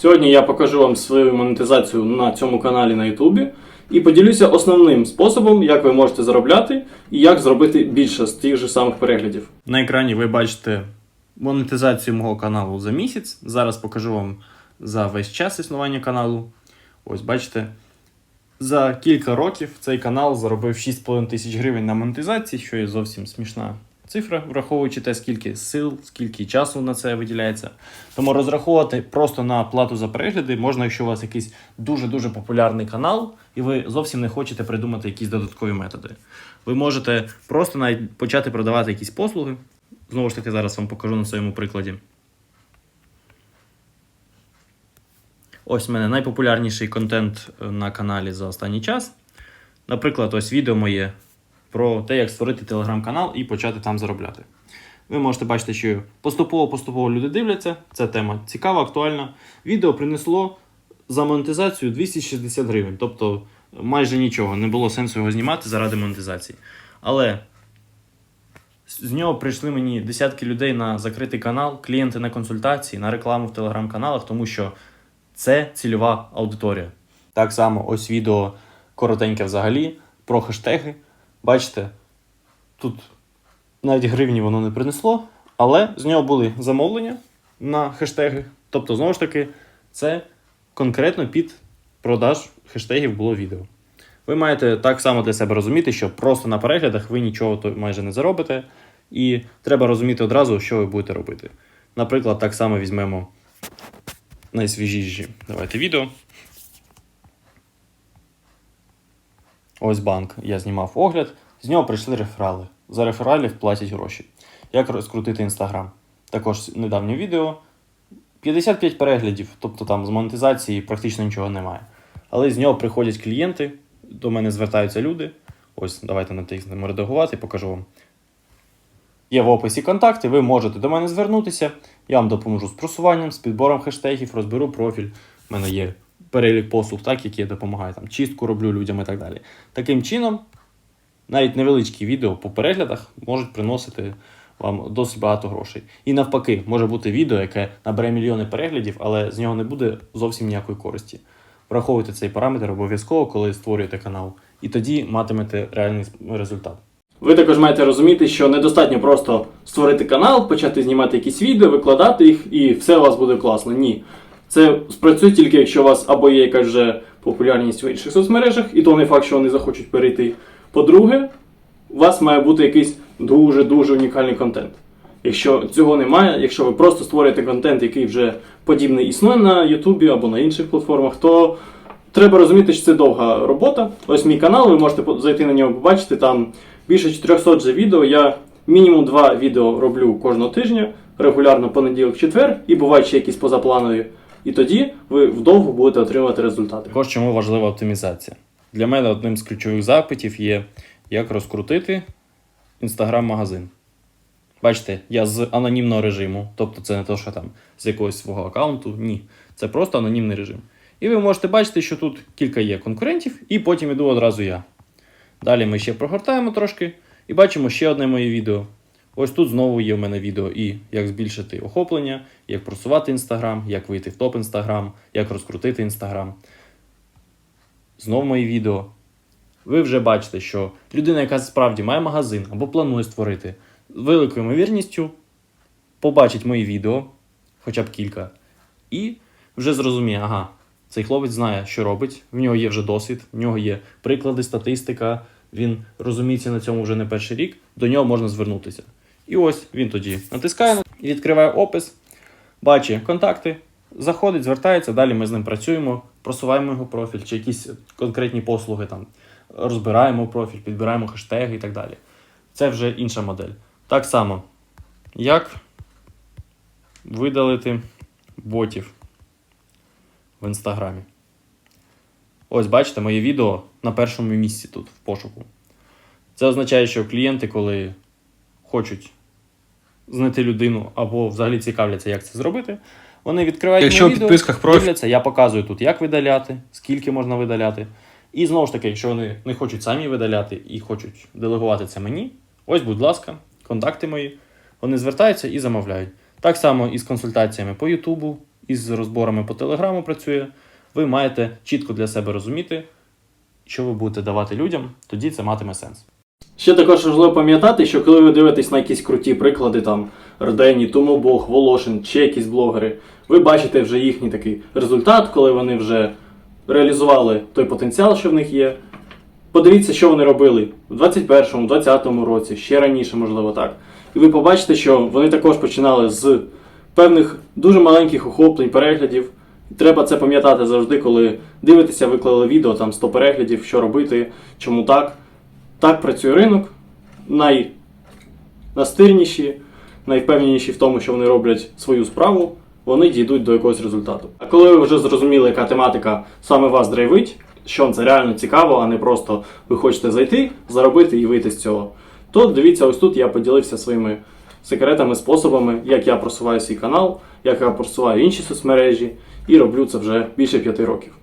Сьогодні я покажу вам свою монетизацію на цьому каналі на Ютубі і поділюся основним способом, як ви можете заробляти і як зробити більше з тих же самих переглядів. На екрані ви бачите монетизацію мого каналу за місяць. Зараз покажу вам за весь час існування каналу. Ось бачите, за кілька років цей канал заробив 6,5 тисяч гривень на монетизації, що є зовсім смішна цифра, враховуючи те, скільки сил, скільки часу на це виділяється. Тому розраховувати просто на плату за перегляди можна, якщо у вас якийсь дуже-дуже популярний канал, і ви зовсім не хочете придумати якісь додаткові методи. Ви можете просто навіть почати продавати якісь послуги. Знову ж таки, зараз вам покажу на своєму прикладі. Ось в мене найпопулярніший контент е, на каналі за останній час. Наприклад, ось відео моє про те, як створити телеграм-канал і почати там заробляти. Ви можете бачити, що поступово-поступово люди дивляться. Ця тема цікава, актуальна. Відео принесло за монетизацію 260 гривень, тобто майже нічого. Не було сенсу його знімати заради монетизації. Але з нього прийшли мені десятки людей на закритий канал, клієнти на консультації, на рекламу в телеграм-каналах, тому що це цільова аудиторія. Так само, ось відео коротеньке взагалі про хештеги. Бачите, тут навіть гривні воно не принесло, але з нього були замовлення на хештеги. Тобто, знову ж таки, це конкретно під продаж хештегів було відео. Ви маєте так само для себе розуміти, що просто на переглядах ви нічого майже не заробите, і треба розуміти одразу, що ви будете робити. Наприклад, так само візьмемо найсвіжіші давайте відео. Ось банк. Я знімав огляд, з нього прийшли реферали. За рефералів платять гроші. Як розкрутити інстаграм? Також недавнє відео. 55 переглядів, тобто там з монетизації практично нічого немає. Але з нього приходять клієнти, до мене звертаються люди. Ось, давайте натиснемо редагувати, покажу вам. Є в описі контакти, ви можете до мене звернутися. Я вам допоможу з просуванням, з підбором хештегів, розберу профіль. У мене є перелік послуг, так, які я допомагаю, там, чистку роблю людям і так далі. Таким чином, навіть невеличкі відео по переглядах можуть приносити вам досить багато грошей. І навпаки, може бути відео, яке набере мільйони переглядів, але з нього не буде зовсім ніякої користі. Враховуйте цей параметр обов'язково, коли створюєте канал, і тоді матимете реальний результат. Ви також маєте розуміти, що недостатньо просто створити канал, почати знімати якісь відео, викладати їх, і все у вас буде класно. Ні. Це спрацює тільки, якщо у вас або є якась вже популярність в інших соцмережах, і то не факт, що вони захочуть перейти. По-друге, у вас має бути якийсь дуже-дуже унікальний контент. Якщо цього немає, якщо ви просто створюєте контент, який вже подібний існує на Ютубі або на інших платформах, то треба розуміти, що це довга робота. Ось мій канал, ви можете зайти на нього, побачити там більше 400 вже відео. Я мінімум два відео роблю кожного тижня, регулярно понеділок, четвер, і бувають ще якісь позапланові. І тоді ви вдовго будете отримувати результати. Також чому важлива оптимізація? Для мене одним з ключових запитів є, як розкрутити інстаграм-магазин. Бачите, я з анонімного режиму, тобто це не те, що там з якогось свого аккаунту, ні. Це просто анонімний режим. І ви можете бачити, що тут кілька є конкурентів, і потім іду одразу я. Далі ми ще прогортаємо трошки і бачимо ще одне моє відео. Ось тут знову є в мене відео і як збільшити охоплення, як просувати Інстаграм, як вийти в топ Інстаграм, як розкрутити Інстаграм. Знову мої відео. Ви вже бачите, що людина, яка справді має магазин або планує створити, з великою ймовірністю побачить мої відео, хоча б кілька, і вже зрозуміє, ага, цей хлопець знає, що робить, в нього є вже досвід, в нього є приклади, статистика, він розуміється на цьому вже не перший рік, до нього можна звернутися. І ось він тоді натискає, на- відкриває опис, бачить контакти, заходить, звертається, далі ми з ним працюємо, просуваємо його профіль чи якісь конкретні послуги там, розбираємо профіль, підбираємо хештеги і так далі. Це вже інша модель. Так само, як видалити ботів в інстаграмі. Ось бачите, моє відео на першому місці тут в пошуку. Це означає, що клієнти, коли хочуть знайти людину або взагалі цікавляться, як це зробити, вони відкривають Якщо моє в відео, підписках профіль- дивляться, я показую тут, як видаляти, скільки можна видаляти. І знову ж таки, якщо вони не хочуть самі видаляти і хочуть делегувати це мені, ось, будь ласка, контакти мої, вони звертаються і замовляють. Так само і з консультаціями по Ютубу, із розборами по телеграму працює. Ви маєте чітко для себе розуміти, що ви будете давати людям, тоді це матиме сенс. Ще також важливо пам'ятати, що коли ви дивитесь на якісь круті приклади, там Рдені, Тумобог, Волошин чи якісь блогери, ви бачите вже їхній такий результат, коли вони вже реалізували той потенціал, що в них є. Подивіться, що вони робили у 21-му, 20-му році, ще раніше, можливо, так. І ви побачите, що вони також починали з певних дуже маленьких охоплень, переглядів. Треба це пам'ятати завжди, коли дивитеся, виклали відео, там 100 переглядів, що робити, чому так. Так працює ринок. Найнастирніші, найвпевненіші в тому, що вони роблять свою справу, вони дійдуть до якогось результату. А коли ви вже зрозуміли, яка тематика саме вас драйвить, що це реально цікаво, а не просто ви хочете зайти, заробити і вийти з цього, то дивіться, ось тут я поділився своїми секретами, способами, як я просуваю свій канал, як я просуваю інші соцмережі, і роблю це вже більше п'яти років.